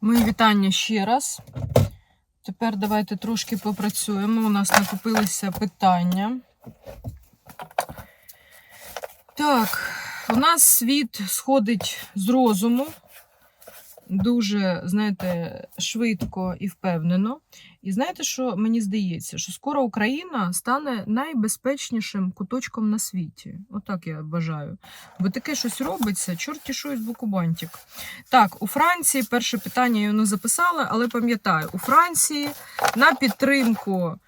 Мої вітання ще раз. Тепер давайте трошки попрацюємо. У нас накопилися питання. Так, у нас світ сходить з розуму дуже, знаєте, швидко і впевнено. І знаєте, що мені здається, що скоро Україна стане найбезпечнішим куточком на світі. Отак я бажаю. Бо таке щось робиться, чорті що із боку бантик. Так, у Франції перше питання я не записала, але пам'ятаю, у Франції на підтримку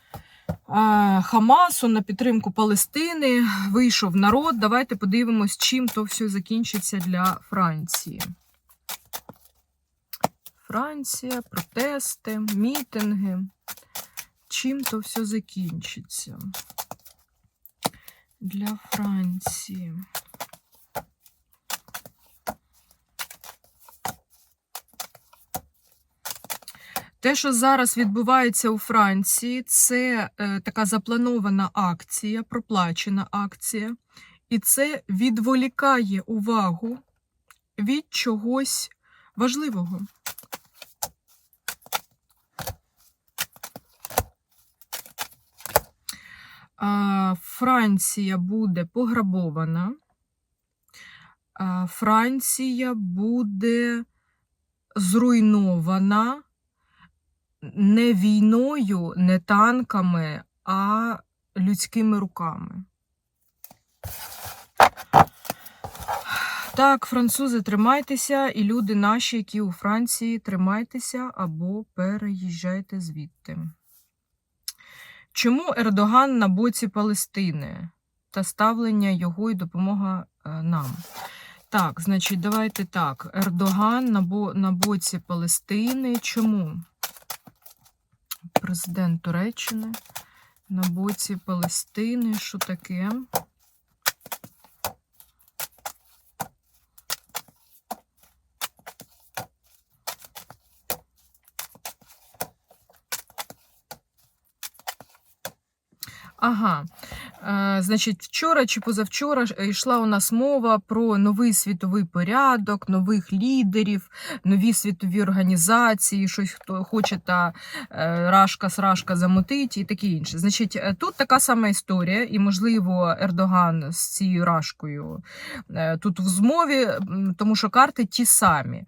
Хамасу, на підтримку Палестини вийшов народ. Давайте подивимось, чим то все закінчиться для Франції. Франція, протести, мітинги. Чим то все закінчиться для Франції? Те, що зараз відбувається у Франції, це е, така запланована акція, проплачена акція, і це відволікає увагу від чогось важливого. Франція буде пограбована. Франція буде зруйнована не війною, не танками, а людськими руками. Так, французи, тримайтеся, і люди наші, які у Франції, тримайтеся або переїжджайте звідти. Чому Ердоган на боці Палестини та ставлення його і допомога е, нам? Так, значить, давайте так. Ердоган на, бо, на боці Палестини. Чому? Президент Туреччини на боці Палестини. Що таке? Ага. Е, значить, вчора чи позавчора йшла у нас мова про новий світовий порядок, нових лідерів, нові світові організації, щось хто хоче та е, рашка-срашка замотить і таке інше. Значить, е, тут така сама історія, і, можливо, Ердоган з цією рашкою тут в змові, тому що карти ті самі.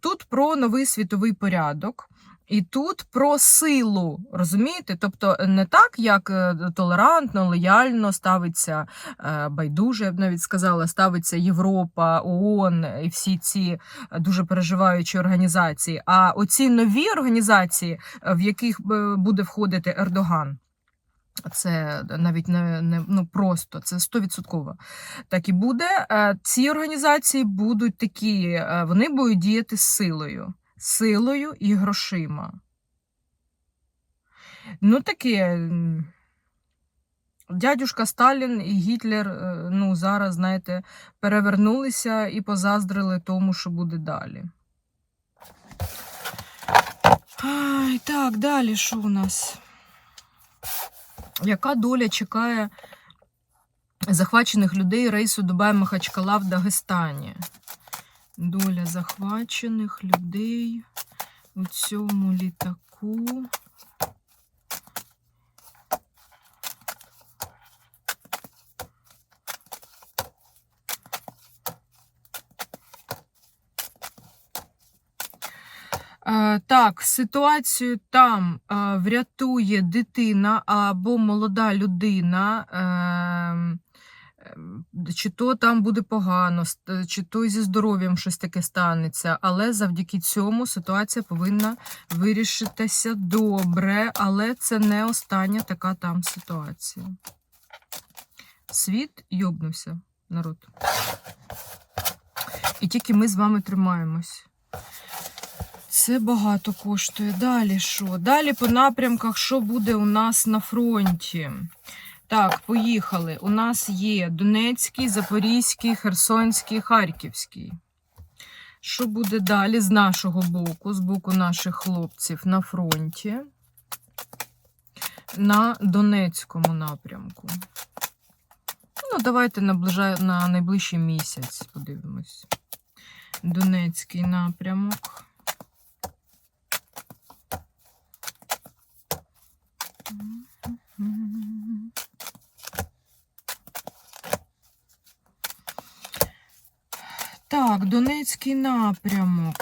Тут про новий світовий порядок. І тут про силу, розумієте? Тобто не так, як е, толерантно, лояльно ставиться е, байдуже, я б навіть сказала, ставиться Європа, ООН і всі ці е, дуже переживаючі організації. А оці нові організації, е, в яких е, буде входити Ердоган. Це навіть не, не ну просто це стовідсотково. Так і буде. Е, Ці організації будуть такі, е, вони будуть діяти з силою силою і грошима. Ну, таке. Дядюшка Сталін і Гітлер, е, ну, зараз, знаєте, перевернулися і позаздрили тому, що буде далі. Ай, так, далі що у нас? Яка доля чекає захвачених людей рейсу Дубай Махачкала в Дагестані? Доля захвачених людей у цьому літаку. Е, Так, ситуацію там е, врятує дитина або молода людина. Ем, Чи то там буде погано, чи то зі здоров'ям щось таке станеться, але завдяки цьому ситуація повинна вирішитися добре, але це не остання така там ситуація. Світ йобнувся, народ. І тільки ми з вами тримаємось. Це багато коштує. Далі що? Далі по напрямках, що буде у нас на фронті? Так, поїхали. У нас є Донецький, Запорізький, Херсонський, Харківський. Що буде далі з нашого боку, з боку наших хлопців на фронті? На Донецькому напрямку. Ну, давайте наближа... на найближчий місяць подивимось. Донецький напрямок. Донецький напрямок.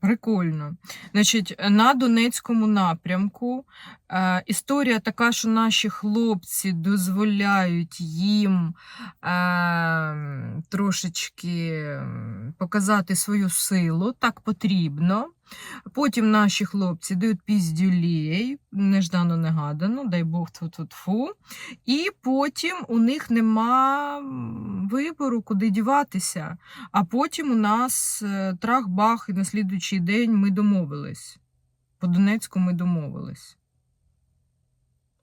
Прикольно. Значить, на Донецькому напрямку е, історія така, що наші хлопці дозволяють їм е, трошечки показати свою силу, так потрібно. Потім наші хлопці дають піздюлей, неждано негадано, дай Бог тфу-тфу-тфу. І потім у них нема вибору, куди діватися. А потім у нас е, трах-бах, і на слідуючий день ми домовились. По Донецьку ми домовились.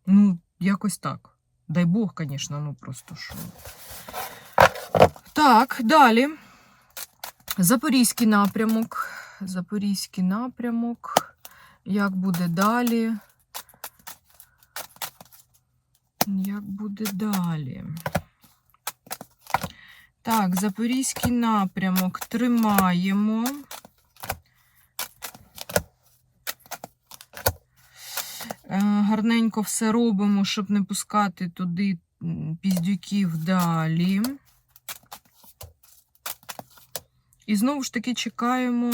Ну, якось так. Дай Бог, звісно, ну просто що. Так, далі. Запорізький напрямок. Запорізький напрямок. Як буде далі? Як буде далі? Так, Запорізький напрямок тримаємо. Е, Гарненько все робимо, щоб не пускати туди піздюків далі. І знову ж таки чекаємо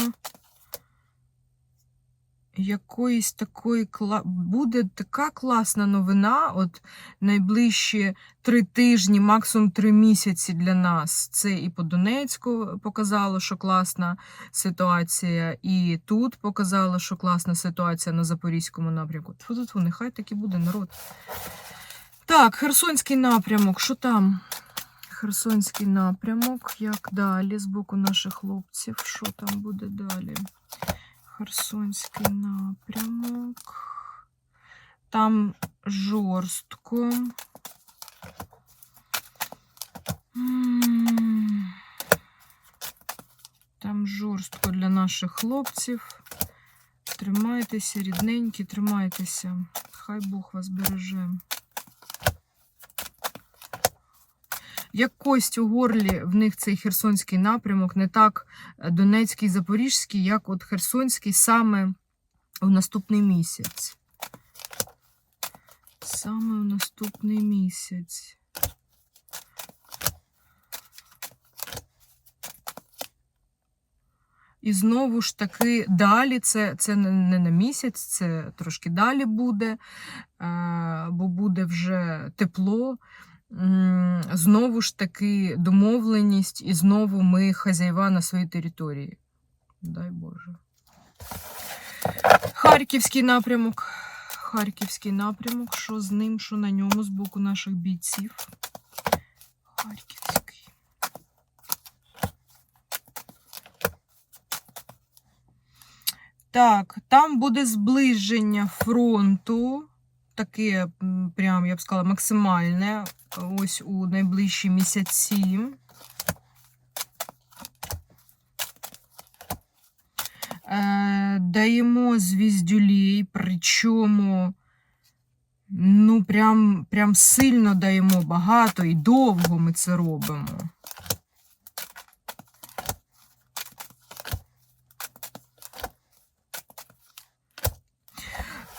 якоїсь такої буде така класна новина. От найближчі три тижні, максимум три місяці для нас. Це і по Донецьку показало, що класна ситуація, і тут показало, що класна ситуація на Запорізькому напрямку. Тут нехай так і буде народ. Так, Херсонський напрямок, що там? Херсонський напрямок, як далі з боку наших хлопців, що там буде далі? Херсонський напрямок. Там жорстко. Там жорстко для наших хлопців. Тримайтеся, рідненькі, тримайтеся. Хай Бог вас береже. Як кость у горлі в них цей херсонський напрямок, не так е, Донецький, Запорізький, як от Херсонський саме в наступний місяць. Саме в наступний місяць. І знову ж таки далі, це, це не на місяць, це трошки далі буде, е, бо буде вже тепло. Знову ж таки домовленість, і знову ми хазяєва на своїй території. Дай Боже. Харківський напрямок. Харківський напрямок. Що з ним, що на ньому з боку наших бійців. Харківський. Так, там буде зближення фронту. Таке, прям, я б сказала, максимальне. Ось у найближчі місяці. Е, даємо звіздюлей, причому ну, прям, прям сильно даємо багато і довго ми це робимо.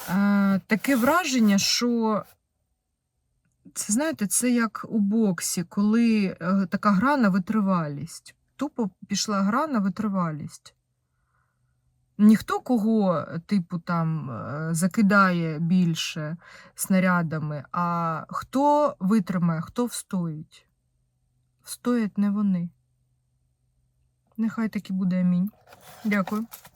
Е, таке враження, що це, знаєте, це як у боксі, коли е, така гра на витривалість. Тупо пішла гра на витривалість. Ніхто кого, типу, там е, закидає більше снарядами, а хто витримає, хто встоїть. Встоять не вони. Нехай так і буде амінь. Дякую.